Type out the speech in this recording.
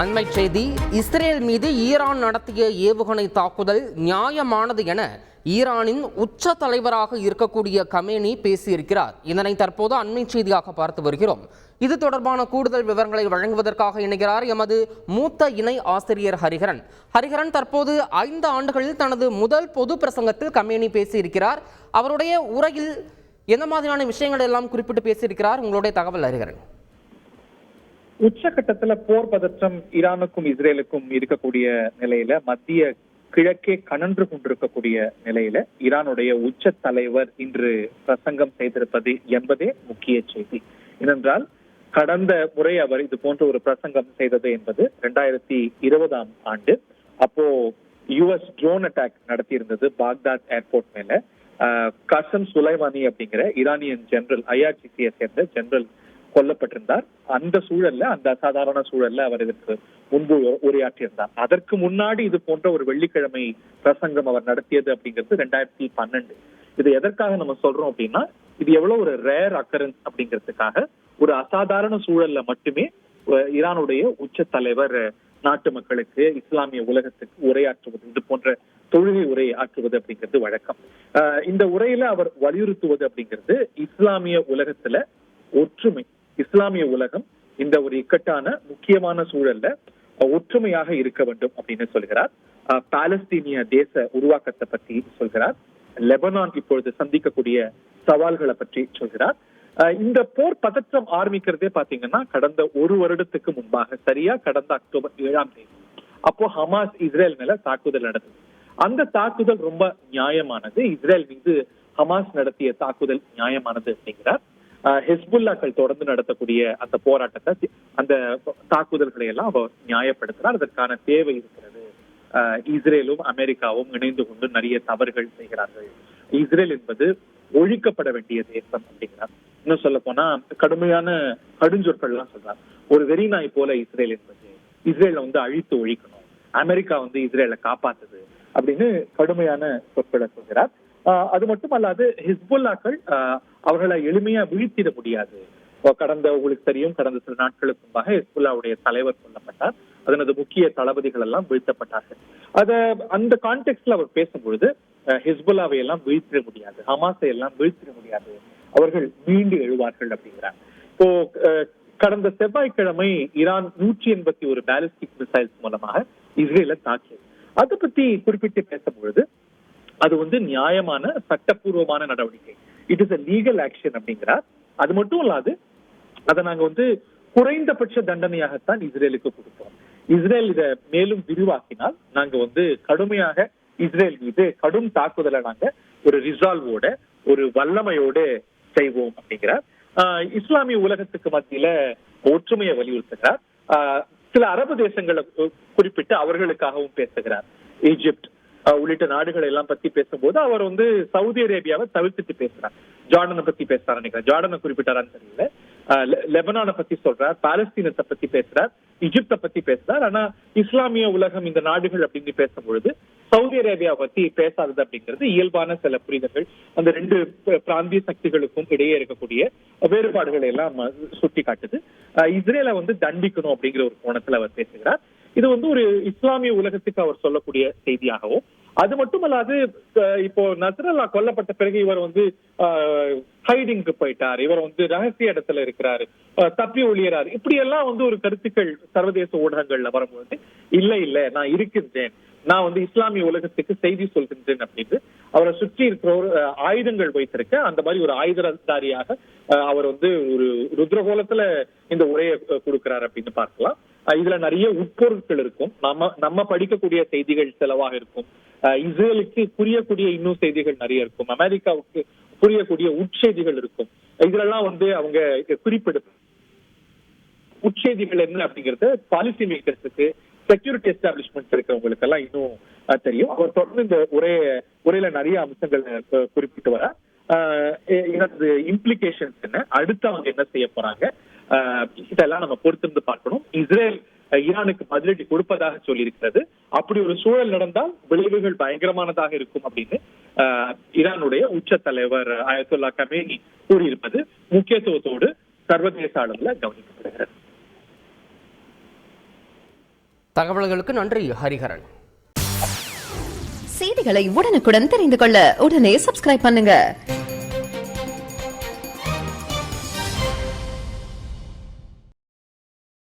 அண்மை செய்தி இஸ்ரேல் மீது ஈரான் நடத்திய ஏவுகணை தாக்குதல் நியாயமானது என ஈரானின் உச்ச தலைவராக இருக்கக்கூடிய கமேனி பேசியிருக்கிறார். இதனை தற்போது அண்மை செய்தியாக பார்த்து வருகிறோம். இது தொடர்பான கூடுதல் விவரங்களை வழங்குவதற்காக இணைகிறார் எமது மூத்த இணை ஆசிரியர் ஹரிஹரன். ஹரிஹரன் தற்போது ஐந்து ஆண்டுகளில் தனது முதல் பொது பிரசங்கத்தில் கமேனி பேசியிருக்கிறார். அவருடைய உரையில் எந்த மாதிரியான விஷயங்கள் எல்லாம் குறிப்பிட்டு பேசியிருக்கிறார்? உங்களுடைய தகவல் ஹரிஹரன். உச்சகட்டத்துல போர் பதற்றம் ஈரானுக்கும் இஸ்ரேலுக்கும் இருக்கக்கூடிய நிலையில மத்திய கிழக்கே கனன்று கொண்டிருக்கக்கூடிய நிலையில ஈரானுடைய உச்ச தலைவர் இன்று பிரசங்கம் செய்திருப்பது என்பதே முக்கிய செய்தி. ஏனென்றால் கடந்த முறை அவர் இது போன்ற ஒரு பிரசங்கம் செய்தது என்பது இரண்டாயிரத்தி இருபதாம் ஆண்டு. அப்போ யுஎஸ் ட்ரோன் அட்டாக் நடத்தியிருந்தது பாக்தாத் ஏர்போர்ட் மேல. ஆஹ், கசம் சுலைமானி அப்படிங்கிற ஈரானியன் ஜெனரல் ஐஆர்சிசியை சேர்ந்த ஜெனரல் கொல்லப்பட்டிருந்தார். அந்த சூழல்ல அந்த அசாதாரண சூழல்ல அவர் இதற்கு முன்பு உரையாற்றியிருந்தார். அதற்கு முன்னாடி இது போன்ற ஒரு வெள்ளிக்கிழமை பிரசங்கம் அவர் நடத்தியது அப்படிங்கிறது ரெண்டாயிரத்தி பன்னெண்டு. இது எதற்காக நம்ம சொல்றோம் அப்படின்னா இது எவ்வளவு ஒரு ரேர் அக்கரன்ஸ் அப்படிங்கிறதுக்காக ஒரு அசாதாரண சூழல்ல மட்டுமே ஈரானுடைய உச்ச தலைவர் நாட்டு மக்களுக்கு இஸ்லாமிய உலகத்துக்கு உரையாற்றுவது இது போன்ற தொழுகை உரை ஆற்றுவது அப்படிங்கிறது வழக்கம். இந்த உரையில அவர் வலியுறுத்துவது அப்படிங்கிறது இஸ்லாமிய உலகத்துல ஒற்றுமை இஸ்லாமிய உலகம் இந்த ஒரு இக்கட்டான முக்கியமான சூழல்ல ஒற்றுமையாக இருக்க வேண்டும் அப்படின்னு சொல்கிறார். பாலஸ்தீனிய தேச உருவாக்கத்தை பத்தி சொல்கிறார். லெபனான் இப்பொழுது சந்திக்கக்கூடிய சவால்களை பற்றி சொல்கிறார். இந்த போர் பதற்றம் ஆரம்பிக்கிறதே பாத்தீங்கன்னா கடந்த ஒரு வருடத்துக்கு முன்பாக சரியா கடந்த அக்டோபர் ஏழாம் தேதி. அப்போ ஹமாஸ் இஸ்ரேல் மேல தாக்குதல் நடந்தது. அந்த தாக்குதல் ரொம்ப நியாயமானது. இஸ்ரேல் மீது ஹமாஸ் நடத்திய தாக்குதல் நியாயமானது அப்படிங்கிறார். ஹெஸ்புல்லாக்கள் தொடர்ந்து நடத்தக்கூடிய அந்த போராட்டத்தை அந்த தாக்குதல்களை எல்லாம் அவர் நியாயப்படுத்துறார். அதற்கான தேவை இருக்கிறது. இஸ்ரேலும் அமெரிக்காவும் இணைந்து கொண்டு நிறைய தவறுகள் செய்கிறார்கள். இஸ்ரேல் என்பது ஒழிக்கப்பட வேண்டிய தேசம் அப்படிங்கிறார். இன்னும் சொல்ல போனா கடுமையான கடுஞ்சொற்கள் எல்லாம் சொல்றார். ஒரு வெறிநாய் போல இஸ்ரேல் என்பது. இஸ்ரேல வந்து அழித்து ஒழிக்கணும். அமெரிக்கா வந்து இஸ்ரேலை காப்பாத்துது அப்படின்னு கடுமையான சொற்களை சொல்கிறார். ஆஹ் அது மட்டுமல்லாது ஹிஸ்புல்லாக்கள் ஆஹ் அவர்களை எளிமையா வீழ்த்திட முடியாது. கடந்த உங்களுக்கு தெரியும் கடந்த சில நாட்களுக்கு முன்பாக ஹிஸ்புல்லாவுடைய தலைவர் கொல்லப்பட்டார். அதனது முக்கிய தளபதிகள் எல்லாம் வீழ்த்தப்பட்டார்கள். அத அந்த கான்டெக்ட்ல அவர் பேசும்பொழுது ஹிஸ்புல்லாவை எல்லாம் வீழ்த்திட முடியாது. ஹமாஸை எல்லாம் வீழ்த்திட முடியாது. அவர்கள் மீண்டு எழுவார்கள் அப்படிங்கிறாங்க இப்போ அஹ், கடந்த செவ்வாய்க்கிழமை ஈரான் நூற்றி எண்பத்தி ஒரு பேலிஸ்டிக் மிசைல்ஸ் மூலமாக இஸ்ரேல தாக்கியது அதை பத்தி குறிப்பிட்டு பேசும்பொழுது அது வந்து நியாயமான சட்டப்பூர்வமான நடவடிக்கை. It is a legal action அப்படிங்கிறார். அது மட்டும் இல்லாது அதை நாங்க வந்து குறைந்தபட்ச தண்டனையாகத்தான் இஸ்ரேலுக்கு கொடுத்தோம் இஸ்ரேல் இதை மேலும் விரிவாக்கினால் நாங்க வந்து கடுமையாக இஸ்ரேல் மீது கடும் தாக்குதலை நாங்க ஒரு ரிசால்வோட ஒரு வல்லமையோட செய்வோம் அப்படிங்கிறார். ஆஹ் இஸ்லாமிய உலகத்துக்கு மத்தியில ஒற்றுமையை வலியுறுத்துகிறார். ஆஹ் சில அரபு தேசங்களை குறிப்பிட்டு அவர்களுக்காகவும் பேசுகிறார். ஈஜிப்ட் உள்ளிட்ட நாடுகளை எல்லாம் பத்தி பேசும்போது அவர் வந்து சவுதி அரேபியாவை தவிர்த்துட்டு பேசுறார். ஜார்டனை பத்தி பேசுறாரு நினைக்கிறேன். ஜார்டனை குறிப்பிட்டாரான்னு தெரியல. லெபனானை பத்தி சொல்றார். பாலஸ்தீனத்தை பத்தி பேசுறார். இஜிப்தை பத்தி பேசுறார். ஆனா இஸ்லாமிய உலகம் இந்த நாடுகள் அப்படின்னு பேசும்பொழுது சவுதி அரேபியா பத்தி பேசாதது அப்படிங்கிறது இயல்பான சில புரிதல்கள். அந்த ரெண்டு பிராந்திய சக்திகளுக்கும் இடையே இருக்கக்கூடிய வேறுபாடுகளை எல்லாம் சுட்டி காட்டுது அஹ் இஸ்ரேலை வந்து தண்டிக்கணும் அப்படிங்கிற ஒரு கோணத்துல அவர் பேசுகிறார். இது வந்து ஒரு இஸ்லாமிய உலகத்துக்கு அவர் சொல்லக்கூடிய செய்தியாகவும் அது மட்டுமல்லாது இப்போ நசரல்லா கொல்லப்பட்ட பிறகு இவர் வந்து ஹைடிங்க்கு போயிட்டார். இவர் வந்து ரகசிய இடத்துல இருக்கிறாரு. தப்பி ஒளியறாரு. இப்படி எல்லாம் வந்து ஒரு கருத்துக்கள் சர்வதேச ஊடகங்கள்ல வரும்போது இல்ல இல்ல நான் இருக்கின்றேன். நான் வந்து இஸ்லாமிய உலகத்துக்கு செய்தி சொல்கின்றேன் அப்படின்னு அவரை சுற்றி இருக்கிற ஒரு ஆயுதங்கள் வைத்திருக்க அந்த மாதிரி ஒரு ஆயுததாரியாக அவர் வந்து ஒரு ருத்ரகோலத்துல இந்த உரையை கொடுக்கிறார் அப்படின்னு பார்க்கலாம். இதுல நிறைய உட்பொருட்கள் இருக்கும். நம்ம நம்ம படிக்கக்கூடிய செய்திகள் செலவாக இருக்கும். இஸ்ரேலுக்கு புரியக்கூடிய இன்னும் செய்திகள் நிறைய இருக்கும். அமெரிக்காவுக்கு புரியக்கூடிய உட்செய்திகள் இருக்கும். இதுலெல்லாம் வந்து அவங்க குறிப்பிடு உட்செய்திகள் என்ன அப்படிங்கறது பாலிசி மேக்கர்ஸுக்கு செக்யூரிட்டி எஸ்டாப்ளிஷ்மெண்ட் இருக்கிறவங்களுக்கு எல்லாம் இன்னும் தெரியும். அவர் தொடர்ந்து இந்த உரைய உரையில நிறைய அம்சங்கள் குறிப்பிட்டு வர இம்ப்ளிகேஷன்ஸ் என்ன? அடுத்து அவங்க என்ன செய்ய போறாங்க? இதெல்லாம் நம்ம பொறுத்திருந்து பார்க்கணும். இஸ்ரேல் ஈரானுக்கு பதிலடி கொடுப்பதாக சொல்லியிருக்கிறது. அப்படி ஒரு சூழல் நடந்தால் விளைவுகள் பயங்கரமானதாக இருக்கும் அப்படின்னு ஈரானுடைய உச்ச தலைவர் அயத்துல்லா கமேனி கூறியிருப்பது முக்கியத்துவத்தோடு சர்வதேச அளவுல கவனிக்கப்படுகிறது. தகவல்களுக்கு நன்றி ஹரிஹரன். செய்திகளை உடனுக்குடன் தெரிந்து கொள்ள உடனே சப்ஸ்கிரைப் பண்ணுங்க.